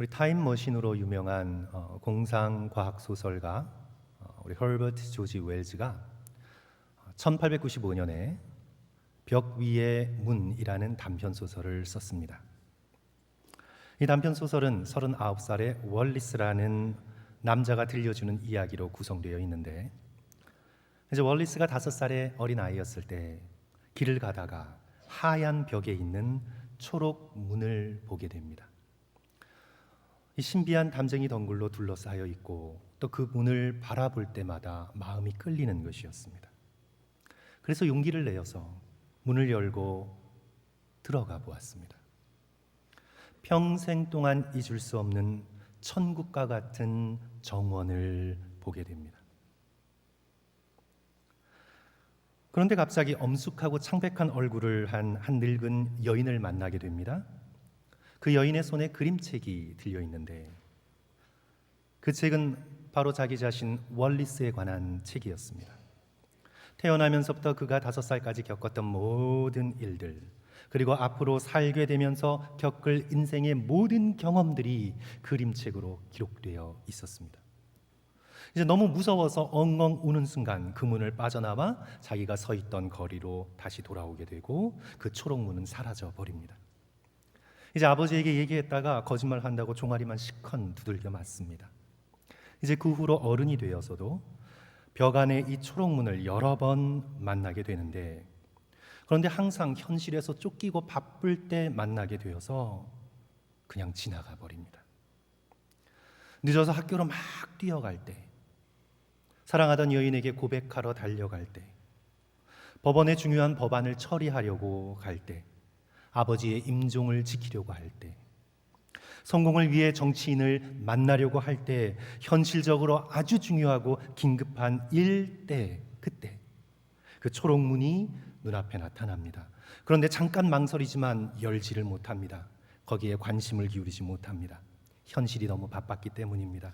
우리 타임머신으로 유명한 어, 공상 과학 소설가 어, 우리 허버트 조지 웰즈가 1895년에 벽 위의 문이라는 단편 소설을 썼습니다. 이 단편 소설은 39살의 월리스라는 남자가 들려주는 이야기로 구성되어 있는데 이제 월리스가 다섯 살의 어린 아이였을 때 길을 가다가 하얀 벽에 있는 초록 문을 보게 됩니다. 이 신비한 담쟁이 덩굴로 둘러싸여 있고 또 그 문을 바라볼 때마다 마음이 끌리는 것이었습니다. 그래서 용기를 내어서 문을 열고 들어가 보았습니다. 평생 동안 잊을 수 없는 천국과 같은 정원을 보게 됩니다. 그런데 갑자기 엄숙하고 창백한 얼굴을 한 한 늙은 여인을 만나게 됩니다. 그 여인의 손에 그림책이 들려 있는데 그 책은 바로 자기 자신 월리스에 관한 책이었습니다. 태어나면서부터 그가 다섯 살까지 겪었던 모든 일들 그리고 앞으로 살게 되면서 겪을 인생의 모든 경험들이 그림책으로 기록되어 있었습니다. 이제 너무 무서워서 엉엉 우는 순간 그 문을 빠져나와 자기가 서 있던 거리로 다시 돌아오게 되고 그 초록 문은 사라져 버립니다. 이제 아버지에게 얘기했다가 거짓말 한다고 종아리만 시컨 두들겨 맞습니다. 이제 그 후로 어른이 되어서도 벽 안에 이 초록 문을 여러 번 만나게 되는데 그런데 항상 현실에서 쫓기고 바쁠 때 만나게 되어서 그냥 지나가 버립니다. 늦어서 학교로 막 뛰어갈 때 사랑하던 여인에게 고백하러 달려갈 때, 법원의 중요한 법안을 처리하려고 갈 때, 아버지의 임종을 지키려고 할 때, 성공을 위해 정치인을 만나려고 할 때, 현실적으로 아주 중요하고 긴급한 일 때, 그때 그 초록문이 눈앞에 나타납니다. 그런데 잠깐 망설이지만 열지를 못합니다. 거기에 관심을 기울이지 못합니다. 현실이 너무 바빴기 때문입니다.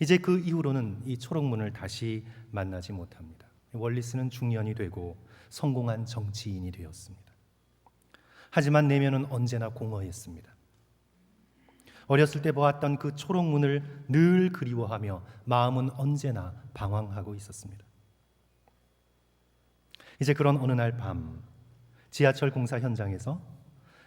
이제 그 이후로는 이 초록문을 다시 만나지 못합니다. 월리스는 중년이 되고 성공한 정치인이 되었습니다. 하지만 내면은 언제나 공허했습니다. 어렸을 때 보았던 그 초록문을 늘 그리워하며 마음은 언제나 방황하고 있었습니다. 이제 그런 어느 날 밤 지하철 공사 현장에서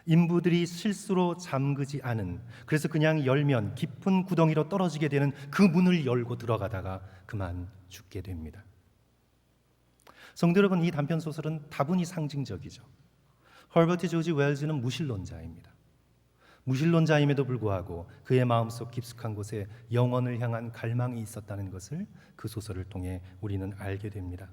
인부들이 실수로 잠그지 않은 그래서 그냥 열면 깊은 구덩이로 떨어지게 되는 그 문을 열고 들어가다가 그만 죽게 됩니다. 성도 여러분 이 단편 소설은 다분히 상징적이죠. 허버트 조지 웰즈는 무신론자입니다. 무신론자임에도 불구하고 그의 마음속 깊숙한 곳에 영원을 향한 갈망이 있었다는 것을 그 소설을 통해 우리는 알게 됩니다.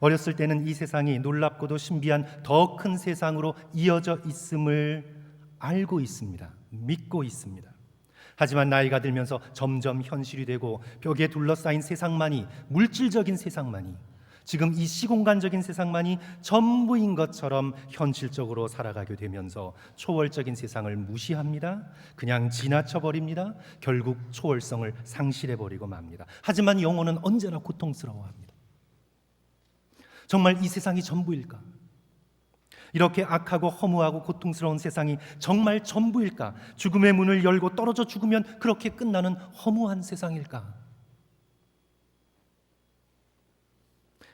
어렸을 때는 이 세상이 놀랍고도 신비한 더 큰 세상으로 이어져 있음을 알고 있습니다. 믿고 있습니다. 하지만 나이가 들면서 점점 현실이 되고 벽에 둘러싸인 세상만이 물질적인 세상만이 지금 이 시공간적인 세상만이 전부인 것처럼 현실적으로 살아가게 되면서 초월적인 세상을 무시합니다. 그냥 지나쳐 버립니다. 결국 초월성을 상실해 버리고 맙니다. 하지만 영혼은 언제나 고통스러워합니다. 정말 이 세상이 전부일까? 이렇게 악하고 허무하고 고통스러운 세상이 정말 전부일까? 죽음의 문을 열고 떨어져 죽으면 그렇게 끝나는 허무한 세상일까?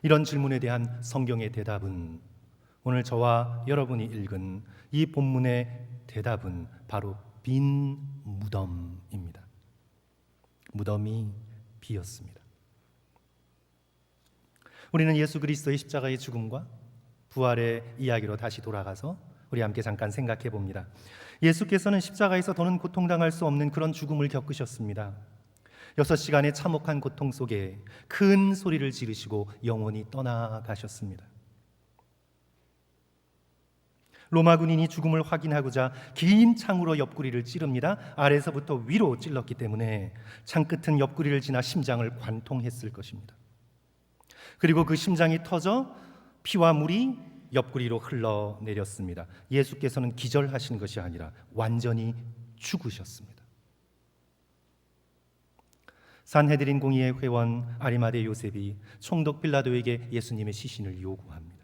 이런 질문에 대한 성경의 대답은 오늘 저와 여러분이 읽은 이 본문의 대답은 바로 빈 무덤입니다. 무덤이 비었습니다. 우리는 예수 그리스도의 십자가의 죽음과 부활의 이야기로 다시 돌아가서 우리 함께 잠깐 생각해 봅니다. 예수께서는 십자가에서 더는 고통당할 수 없는 그런 죽음을 겪으셨습니다. 여섯 시간의 참혹한 고통 속에 큰 소리를 지르시고 영원히 떠나가셨습니다. 로마 군인이 죽음을 확인하고자 긴 창으로 옆구리를 찌릅니다. 아래서부터 위로 찔렀기 때문에 창 끝은 옆구리를 지나 심장을 관통했을 것입니다. 그리고 그 심장이 터져 피와 물이 옆구리로 흘러내렸습니다. 예수께서는 기절하신 것이 아니라 완전히 죽으셨습니다. 산헤드린 공의회 회원 아리마대 요셉이 총독 빌라도에게 예수님의 시신을 요구합니다.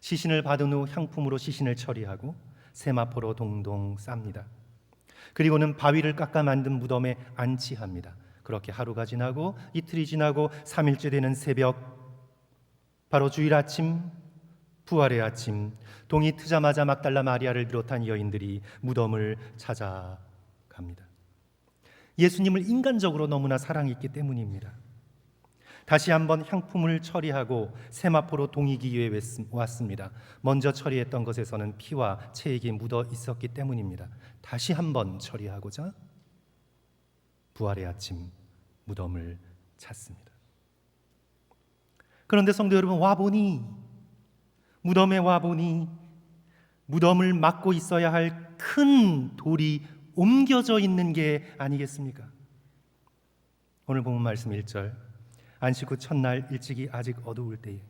시신을 받은 후 향품으로 시신을 처리하고 세마포로 동동 쌉니다. 그리고는 바위를 깎아 만든 무덤에 안치합니다. 그렇게 하루가 지나고 이틀이 지나고 3일째 되는 새벽 바로 주일 아침 부활의 아침 동이 트자마자 막달라 마리아를 비롯한 여인들이 무덤을 찾아갑니다. 예수님을 인간적으로 너무나 사랑했기 때문입니다. 다시 한번 향품을 처리하고 세마포로 동이기에 왔습니다. 먼저 처리했던 것에서는 피와 체액이 묻어 있었기 때문입니다. 다시 한번 처리하고자 부활의 아침 무덤을 찾습니다. 그런데 성도 여러분 와 보니 무덤에 와 보니 무덤을 막고 있어야 할 큰 돌이 옮겨져 있는 게 아니겠습니까? 오늘 본문 말씀 1절 안식 후 첫날 일찍이 아직 어두울 때에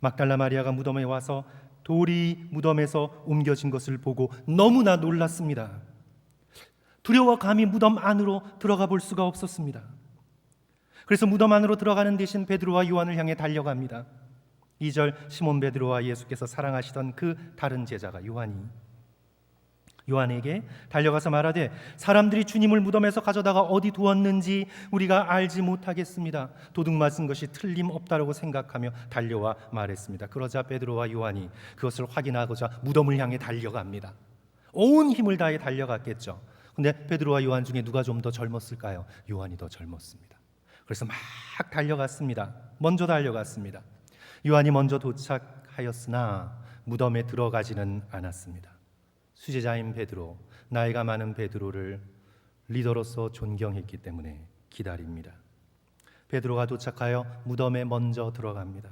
막달라 마리아가 무덤에 와서 돌이 무덤에서 옮겨진 것을 보고 너무나 놀랐습니다. 두려워 감히 무덤 안으로 들어가 볼 수가 없었습니다. 그래서 무덤 안으로 들어가는 대신 베드로와 요한을 향해 달려갑니다. 2절 시몬 베드로와 예수께서 사랑하시던 그 다른 제자가 요한이 요한에게 달려가서 말하되 사람들이 주님을 무덤에서 가져다가 어디 두었는지 우리가 알지 못하겠습니다. 도둑 맞은 것이 틀림없다라고 생각하며 달려와 말했습니다. 그러자 베드로와 요한이 그것을 확인하고자 무덤을 향해 달려갑니다. 온 힘을 다해 달려갔겠죠. 근데 베드로와 요한 중에 누가 좀 더 젊었을까요? 요한이 더 젊었습니다. 그래서 막 달려갔습니다. 먼저 달려갔습니다. 요한이 먼저 도착하였으나 무덤에 들어가지는 않았습니다. 수제자인 베드로, 나이가 많은 베드로를 리더로서 존경했기 때문에 기다립니다. 베드로가 도착하여 무덤에 먼저 들어갑니다.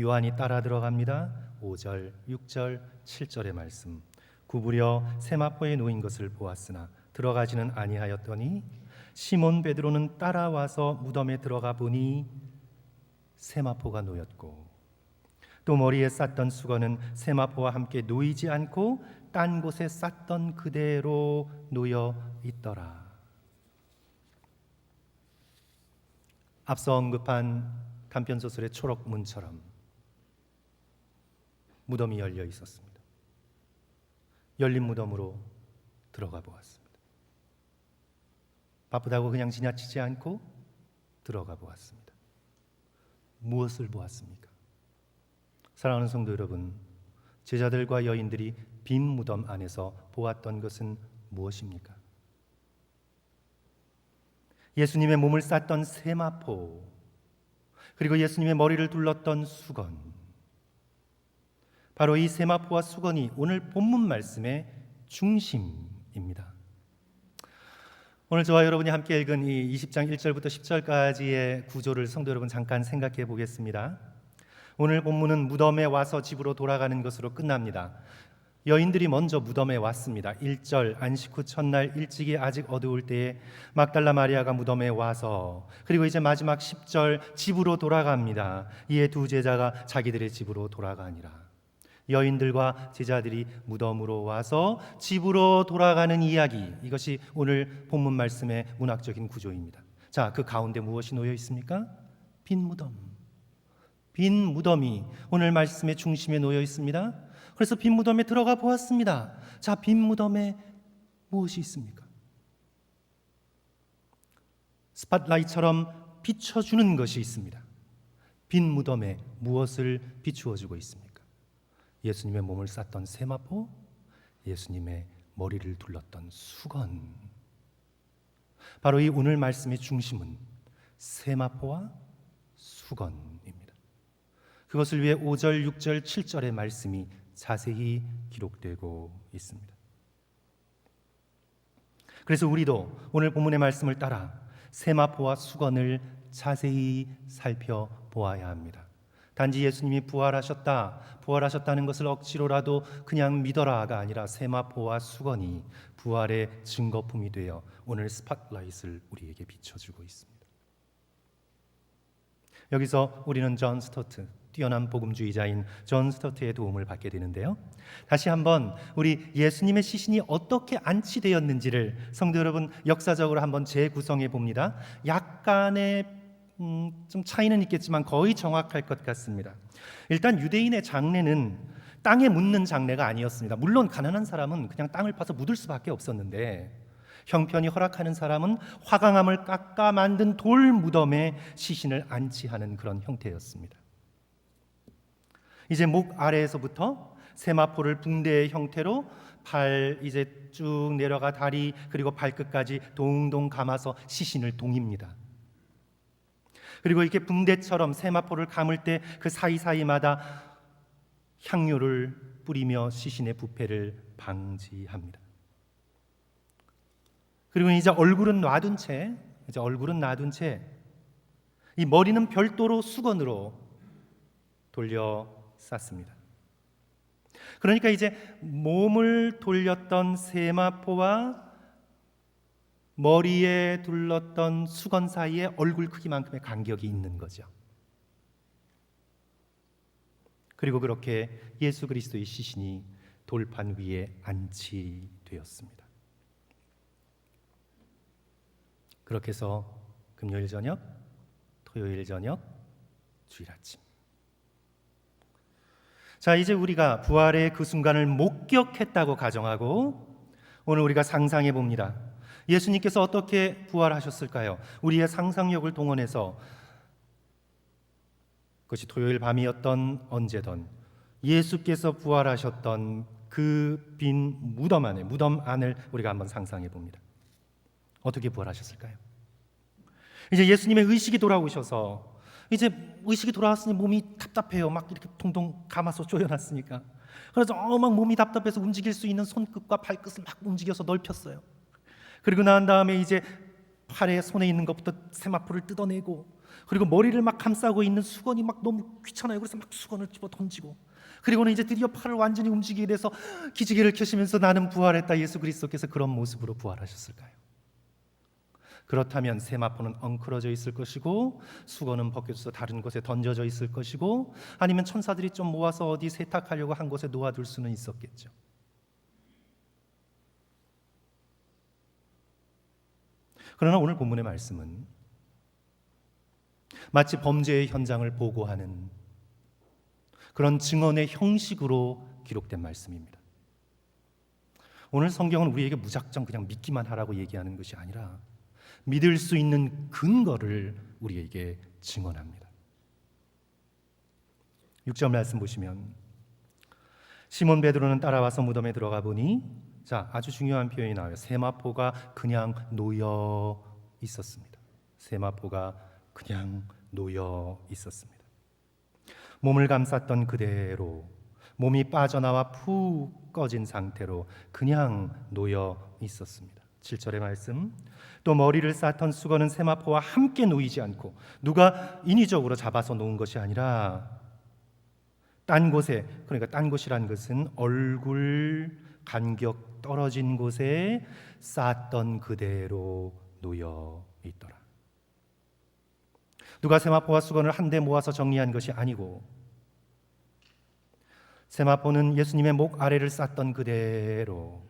요한이 따라 들어갑니다. 5절, 6절, 7절의 말씀. 구부려 세마포에 놓인 것을 보았으나 들어가지는 아니하였더니 시몬 베드로는 따라와서 무덤에 들어가 보니 세마포가 놓였고 또 머리에 쌌던 수건은 세마포와 함께 놓이지 않고 딴 곳에 쌌던 그대로 놓여 있더라. 앞서 언급한 단편 소설의 초록 문처럼 무덤이 열려 있었습니다. 열린 무덤으로 들어가 보았습니다. 바쁘다고 그냥 지나치지 않고 들어가 보았습니다. 무엇을 보았습니까? 사랑하는 성도 여러분, 제자들과 여인들이 빈 무덤 안에서 보았던 것은 무엇입니까? 예수님의 몸을 쌌던 세마포, 그리고 예수님의 머리를 둘렀던 수건. 바로 이 세마포와 수건이 오늘 본문 말씀의 중심입니다. 오늘 저와 여러분이 함께 읽은 이 20장 1절부터 10절까지의 구조를 성도 여러분 잠깐 생각해 보겠습니다. 오늘 본문은 무덤에 와서 집으로 돌아가는 것으로 끝납니다. 여인들이 먼저 무덤에 왔습니다. 1절 안식 후 첫날 일찍이 아직 어두울 때에 막달라 마리아가 무덤에 와서 그리고 이제 마지막 10절 집으로 돌아갑니다. 이에 두 제자가 자기들의 집으로 돌아가니라. 여인들과 제자들이 무덤으로 와서 집으로 돌아가는 이야기. 이것이 오늘 본문 말씀의 문학적인 구조입니다. 자, 그 가운데 무엇이 놓여 있습니까? 빈 무덤. 빈 무덤이 오늘 말씀의 중심에 놓여 있습니다. 그래서 빈 무덤에 들어가 보았습니다. 자, 빈 무덤에 무엇이 있습니까? 스팟라이트처럼 비춰주는 것이 있습니다. 빈 무덤에 무엇을 비추어 주고 있습니까? 예수님의 몸을 쌌던 세마포, 예수님의 머리를 둘렀던 수건. 바로 이 오늘 말씀의 중심은 세마포와 수건입니다. 그것을 위해 5절, 6절, 7절의 말씀이 자세히 기록되고 있습니다. 그래서 우리도 오늘 본문의 말씀을 따라 세마포와 수건을 자세히 살펴보아야 합니다. 단지 예수님이 부활하셨다, 부활하셨다는 것을 억지로라도 그냥 믿어라가 아니라 세마포와 수건이 부활의 증거품이 되어 오늘 스팟라이트를 우리에게 비춰주고 있습니다. 여기서 우리는 존 스토트 뛰어난 복음주의자인 존 스토트의 도움을 받게 되는데요. 다시 한번 우리 예수님의 시신이 어떻게 안치되었는지를 성도 여러분 역사적으로 한번 재구성해 봅니다. 약간의 음, 좀 차이는 있겠지만 거의 정확할 것 같습니다. 일단 유대인의 장례는 땅에 묻는 장례가 아니었습니다. 물론 가난한 사람은 그냥 땅을 파서 묻을 수밖에 없었는데 형편이 허락하는 사람은 화강암을 깎아 만든 돌 무덤에 시신을 안치하는 그런 형태였습니다. 이제 목 아래에서부터 세마포를 붕대의 형태로 발 이제 쭉 내려가 다리 그리고 발끝까지 동동 감아서 시신을 동입니다. 그리고 이렇게 붕대처럼 세마포를 감을 때 그 사이사이마다 향료를 뿌리며 시신의 부패를 방지합니다. 그리고 이제 얼굴은 놔둔 채 이제 얼굴은 놔둔 채 이 머리는 별도로 수건으로 돌려 쌌습니다. 그러니까 이제 몸을 돌렸던 세마포와 머리에 둘렀던 수건 사이에 얼굴 크기만큼의 간격이 있는 거죠. 그리고 그렇게 예수 그리스도의 시신이 돌판 위에 안치되었습니다. 그렇게 해서 금요일 저녁, 토요일 저녁, 주일 아침. 자, 이제 우리가 부활의 그 순간을 목격했다고 가정하고 오늘 우리가 상상해 봅니다. 예수님께서 어떻게 부활하셨을까요? 우리의 상상력을 동원해서 그것이 토요일 밤이었던 언제든 예수께서 부활하셨던 그 빈 무덤 안에 무덤 안을 우리가 한번 상상해 봅니다. 어떻게 부활하셨을까요? 이제 예수님의 의식이 돌아오셔서 이제 의식이 돌아왔으니 몸이 답답해요. 막 이렇게 통통 감아서 조여놨으니까. 그래서 어, 막 몸이 답답해서 움직일 수 있는 손끝과 발끝을 막 움직여서 넓혔어요. 그리고 난 다음에 이제 팔에 손에 있는 것부터 세마포를 뜯어내고 그리고 머리를 막 감싸고 있는 수건이 막 너무 귀찮아요. 그래서 막 수건을 집어 던지고 그리고는 이제 드디어 팔을 완전히 움직이게 돼서 기지개를 켜시면서 나는 부활했다. 예수 그리스도께서 그런 모습으로 부활하셨을까요? 그렇다면 세마포는 엉클어져 있을 것이고 수건은 벗겨져서 다른 곳에 던져져 있을 것이고 아니면 천사들이 좀 모아서 어디 세탁하려고 한 곳에 놓아둘 수는 있었겠죠. 그러나 오늘 본문의 말씀은 마치 범죄의 현장을 보고하는 그런 증언의 형식으로 기록된 말씀입니다. 오늘 성경은 우리에게 무작정 그냥 믿기만 하라고 얘기하는 것이 아니라 믿을 수 있는 근거를 우리에게 증언합니다. 6절 말씀 보시면 시몬 베드로는 따라와서 무덤에 들어가 보니 자 아주 중요한 표현이 나와요. 세마포가 그냥 놓여 있었습니다. 세마포가 그냥 놓여 있었습니다. 몸을 감쌌던 그대로 몸이 빠져나와 푹 꺼진 상태로 그냥 놓여 있었습니다. 7절의 말씀 또 머리를 쌓던 수건은 세마포와 함께 놓이지 않고 누가 인위적으로 잡아서 놓은 것이 아니라 딴 곳에 그러니까 딴 곳이란 것은 얼굴 간격 떨어진 곳에 쌓던 그대로 놓여 있더라. 누가 세마포와 수건을 한데 모아서 정리한 것이 아니고 세마포는 예수님의 목 아래를 쌓던 그대로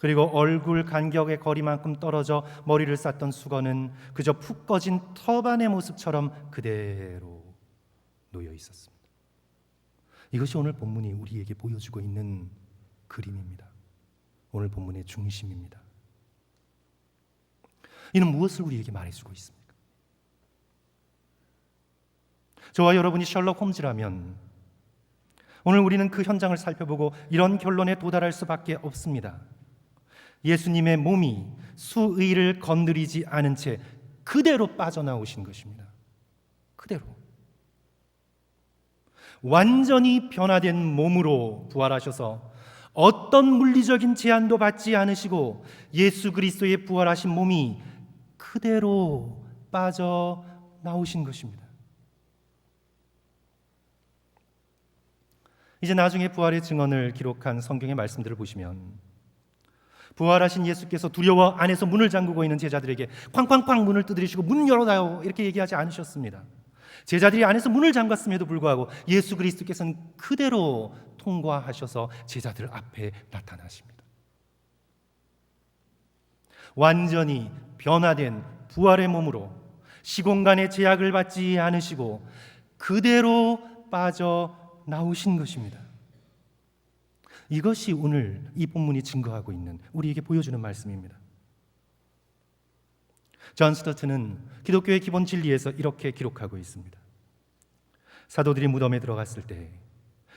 그리고 얼굴 간격의 거리만큼 떨어져 머리를 쌌던 수건은 그저 푹 꺼진 터반의 모습처럼 그대로 놓여 있었습니다. 이것이 오늘 본문이 우리에게 보여주고 있는 그림입니다. 오늘 본문의 중심입니다. 이는 무엇을 우리에게 말해주고 있습니까? 저와 여러분이 셜록 홈즈라면 오늘 우리는 그 현장을 살펴보고 이런 결론에 도달할 수밖에 없습니다. 예수님의 몸이 수의를 건드리지 않은 채 그대로 빠져나오신 것입니다. 그대로. 완전히 변화된 몸으로 부활하셔서 어떤 물리적인 제한도 받지 않으시고 예수 그리스도의 부활하신 몸이 그대로 빠져 나오신 것입니다. 이제 나중에 부활의 증언을 기록한 성경의 말씀들을 보시면 부활하신 예수께서 두려워 안에서 문을 잠그고 있는 제자들에게 쾅쾅쾅 문을 두드리시고 문 열어다요 이렇게 얘기하지 않으셨습니다. 제자들이 안에서 문을 잠갔음에도 불구하고 예수 그리스도께서는 그대로 통과하셔서 제자들 앞에 나타나십니다. 완전히 변화된 부활의 몸으로 시공간의 제약을 받지 않으시고 그대로 빠져 나오신 것입니다. 이것이 오늘 이 본문이 증거하고 있는 우리에게 보여주는 말씀입니다. 존 스토트는 기독교의 기본 진리에서 이렇게 기록하고 있습니다. 사도들이 무덤에 들어갔을 때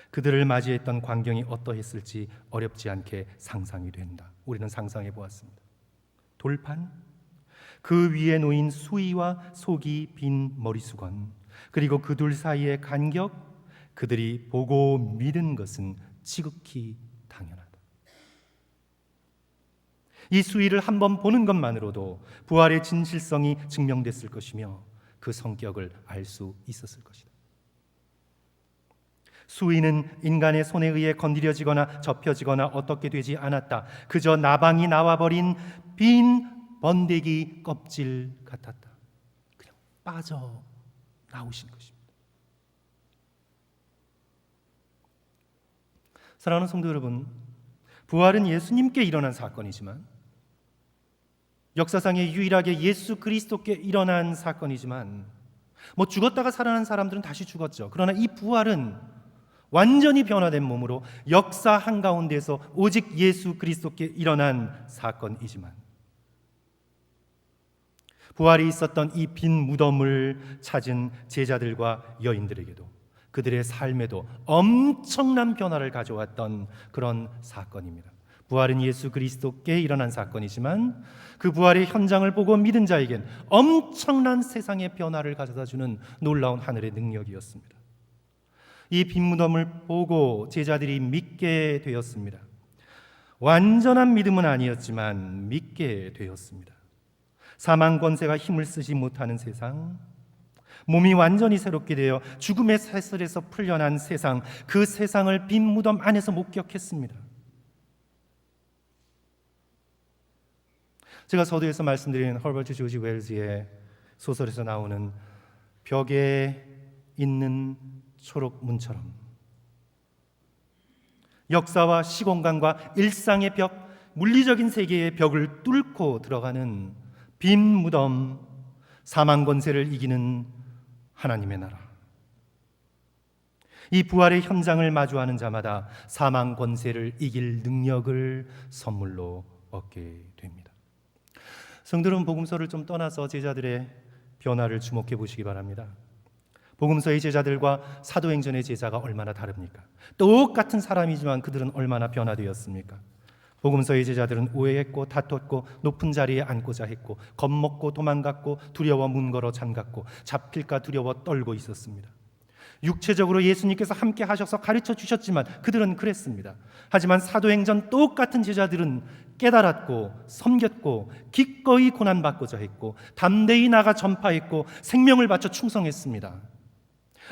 그들을 맞이했던 광경이 어떠했을지 어렵지 않게 상상이 된다. 우리는 상상해 보았습니다. 돌판, 그 위에 놓인 수의와 속이 빈 머리수건, 그리고 그 둘 사이의 간격, 그들이 보고 믿은 것은 지극히 당연하다. 이 수위를 한번 보는 것만으로도 부활의 진실성이 증명됐을 것이며 그 성격을 알 수 있었을 것이다. 수위는 인간의 손에 의해 건드려지거나 접혀지거나 어떻게 되지 않았다. 그저 나방이 나와버린 빈 번데기 껍질 같았다. 그냥 빠져 나오신 것입니다. 사랑하는 성도 여러분, 부활은 예수님께 일어난 사건이지만 역사상에 유일하게 예수 그리스도께 일어난 사건이지만 뭐 죽었다가 살아난 사람들은 다시 죽었죠. 그러나 이 부활은 완전히 변화된 몸으로 역사 한가운데서 오직 예수 그리스도께 일어난 사건이지만 부활이 있었던 이 빈 무덤을 찾은 제자들과 여인들에게도 그들의 삶에도 엄청난 변화를 가져왔던 그런 사건입니다. 부활은 예수 그리스도께 일어난 사건이지만 그 부활의 현장을 보고 믿은 자에겐 엄청난 세상의 변화를 가져다 주는 놀라운 하늘의 능력이었습니다. 이 빈무덤을 보고 제자들이 믿게 되었습니다. 완전한 믿음은 아니었지만 믿게 되었습니다. 사망 권세가 힘을 쓰지 못하는 세상, 몸이 완전히 새롭게 되어 죽음의 사슬에서 풀려난 세상, 그 세상을 빈 무덤 안에서 목격했습니다. 제가 서두에서 말씀드린 헐버트 조지 웰즈의 소설에서 나오는 벽에 있는 초록 문처럼 역사와 시공간과 일상의 벽, 물리적인 세계의 벽을 뚫고 들어가는 빈 무덤, 사망 권세를 이기는 하나님의 나라. 이 부활의 현장을 마주하는 자마다 사망 권세를 이길 능력을 선물로 얻게 됩니다. 성들은 복음서를 좀 떠나서 제자들의 변화를 주목해 보시기 바랍니다. 복음서의 제자들과 사도행전의 제자가 얼마나 다릅니까? 똑같은 사람이지만 그들은 얼마나 변화되었습니까? 복음서의 제자들은 오해했고 다퉜고 높은 자리에 앉고자 했고 겁먹고 도망갔고 두려워 문 걸어 잠갔고 잡힐까 두려워 떨고 있었습니다. 육체적으로 예수님께서 함께 하셔서 가르쳐 주셨지만 그들은 그랬습니다. 하지만 사도행전 똑같은 제자들은 깨달았고 섬겼고 기꺼이 고난 받고자 했고 담대히 나가 전파했고 생명을 바쳐 충성했습니다.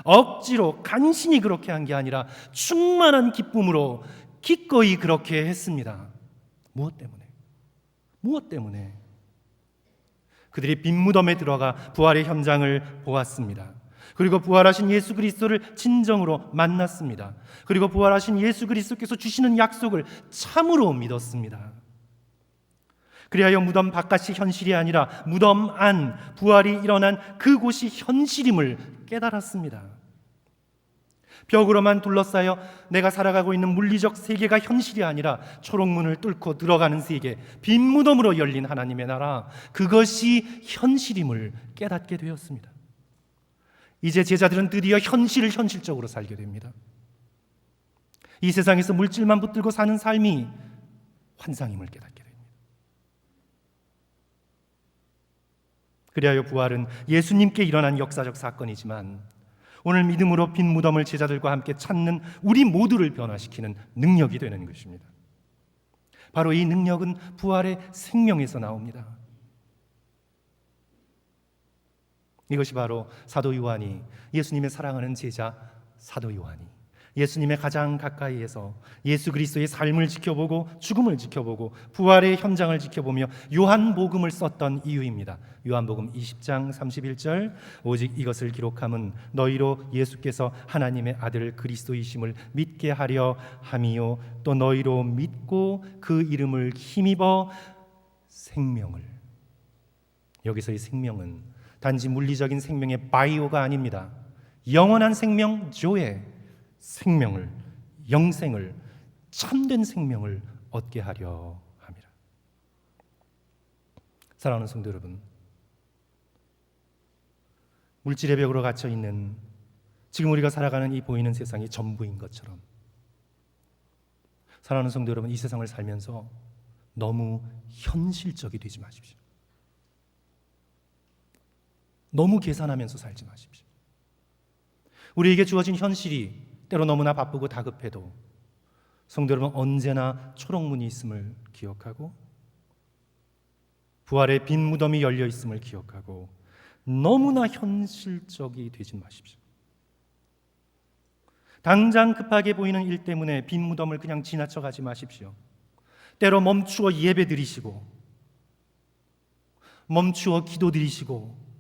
억지로 간신히 그렇게 한 게 아니라 충만한 기쁨으로 기꺼이 그렇게 했습니다. 무엇 때문에? 무엇 때문에? 그들이 빈 무덤에 들어가 부활의 현장을 보았습니다. 그리고 부활하신 예수 그리스도를 진정으로 만났습니다. 그리고 부활하신 예수 그리스도께서 주시는 약속을 참으로 믿었습니다. 그리하여 무덤 바깥이 현실이 아니라 무덤 안 부활이 일어난 그곳이 현실임을 깨달았습니다. 벽으로만 둘러싸여 내가 살아가고 있는 물리적 세계가 현실이 아니라 초록문을 뚫고 들어가는 세계, 빈 무덤으로 열린 하나님의 나라, 그것이 현실임을 깨닫게 되었습니다. 이제 제자들은 드디어 현실을 현실적으로 살게 됩니다. 이 세상에서 물질만 붙들고 사는 삶이 환상임을 깨닫게 됩니다. 그리하여 부활은 예수님께 일어난 역사적 사건이지만 오늘 믿음으로 빈 무덤을 제자들과 함께 찾는 우리 모두를 변화시키는 능력이 되는 것입니다. 바로 이 능력은 부활의 생명에서 나옵니다. 이것이 바로 사도 요한이 예수님의 사랑하는 제자 사도 요한이 예수님의 가장 가까이에서 예수 그리스도의 삶을 지켜보고 죽음을 지켜보고 부활의 현장을 지켜보며 요한복음을 썼던 이유입니다. 요한복음 20장 31절 오직 이것을 기록함은 너희로 예수께서 하나님의 아들 그리스도이심을 믿게 하려 함이요 또 너희로 믿고 그 이름을 힘입어 생명을 여기서의 생명은 단지 물리적인 생명의 바이오가 아닙니다. 영원한 생명 조에 생명을 영생을 참된 생명을 얻게 하려 함이라. 사랑하는 성도 여러분, 물질의 벽으로 갇혀 있는 지금 우리가 살아가는 이 보이는 세상이 전부인 것처럼 사랑하는 성도 여러분, 이 세상을 살면서 너무 현실적이 되지 마십시오. 너무 계산하면서 살지 마십시오. 우리에게 주어진 현실이 때로 너무나 바쁘고 다급해도 성도 여러분 언제나 초록문이 있음을 기억하고 부활의 빈 무덤이 열려 있음을 기억하고 너무나 현실적이 되지 마십시오. 당장 급하게 보이는 일 때문에 빈 무덤을 그냥 지나쳐 가지 마십시오. 때로 멈추어 예배 드리시고 멈추어 기도 드리시고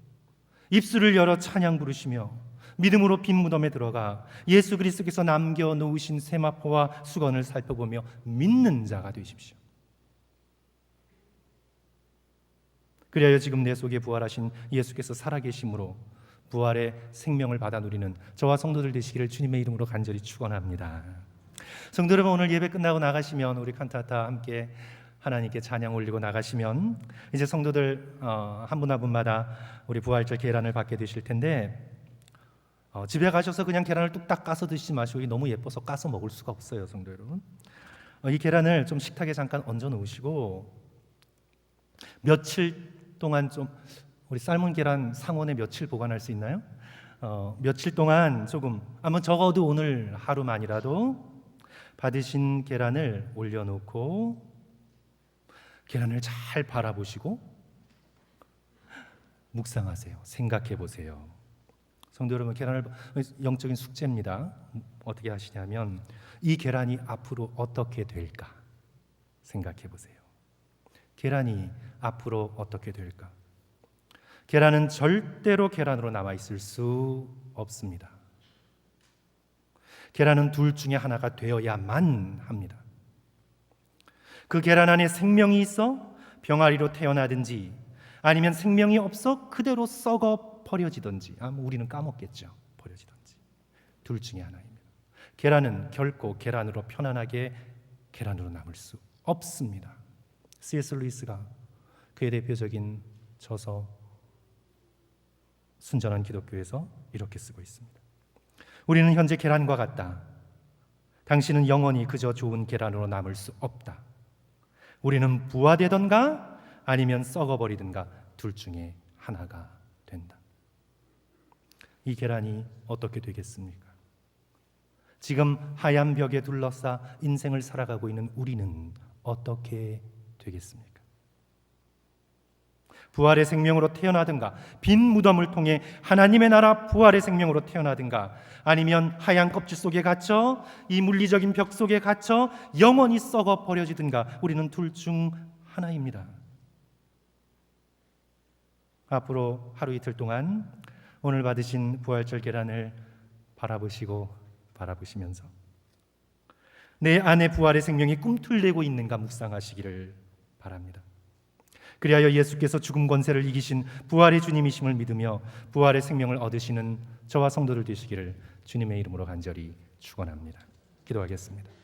입술을 열어 찬양 부르시며 믿음으로 빈 무덤에 들어가 예수 그리스도께서 남겨 놓으신 세마포와 수건을 살펴보며 믿는 자가 되십시오. 그리하여 지금 내 속에 부활하신 예수께서 살아계심으로 부활의 생명을 받아 누리는 저와 성도들 되시기를 주님의 이름으로 간절히 축원합니다. 성도 여러분 오늘 예배 끝나고 나가시면 우리 칸타타 함께 하나님께 찬양 올리고 나가시면 이제 성도들 어, 한분 한 분마다 우리 부활절 계란을 받게 되실 텐데 어, 집에 가셔서 그냥 계란을 뚝딱 까서 드시지 마시고 너무 예뻐서 까서 먹을 수가 없어요, 성도 여러분. 어, 이 계란을 좀 식탁에 잠깐 얹어 놓으시고 며칠 동안 좀 우리 삶은 계란 상온에 며칠 보관할 수 있나요? 어, 며칠 동안 조금 아마 적어도 오늘 하루만이라도 받으신 계란을 올려놓고 계란을 잘 바라보시고 묵상하세요. 생각해 보세요. 성도 여러분, 계란을 영적인 숙제입니다. 어떻게 하시냐면 이 계란이 앞으로 어떻게 될까 생각해 보세요. 계란이 앞으로 어떻게 될까? 계란은 절대로 계란으로 남아 있을 수 없습니다. 계란은 둘 중에 하나가 되어야만 합니다. 그 계란 안에 생명이 있어 병아리로 태어나든지 아니면 생명이 없어 그대로 썩어 버려지든지 아, 뭐 우리는 까먹겠죠. 버려지든지 둘 중에 하나입니다. 계란은 결코 계란으로 편안하게 계란으로 남을 수 없습니다. C.S. 루이스가 그의 대표적인 저서 순전한 기독교에서 이렇게 쓰고 있습니다. 우리는 현재 계란과 같다. 당신은 영원히 그저 좋은 계란으로 남을 수 없다. 우리는 부화되던가 아니면 썩어버리든가 둘 중에 하나가 된다. 이 계란이 어떻게 되겠습니까? 지금 하얀 벽에 둘러싸 인생을 살아가고 있는 우리는 어떻게 되겠습니까? 부활의 생명으로 태어나든가 빈 무덤을 통해 하나님의 나라 부활의 생명으로 태어나든가 아니면 하얀 껍질 속에 갇혀 이 물리적인 벽 속에 갇혀 영원히 썩어 버려지든가 우리는 둘 중 하나입니다. 앞으로 하루 이틀 동안 오늘 받으신 부활절 계란을 바라보시고 바라보시면서 내 안에 부활의 생명이 꿈틀대고 있는가 묵상하시기를 바랍니다. 그리하여 예수께서 죽음 권세를 이기신 부활의 주님이심을 믿으며 부활의 생명을 얻으시는 저와 성도들 되시기를 주님의 이름으로 간절히 축원합니다. 기도하겠습니다.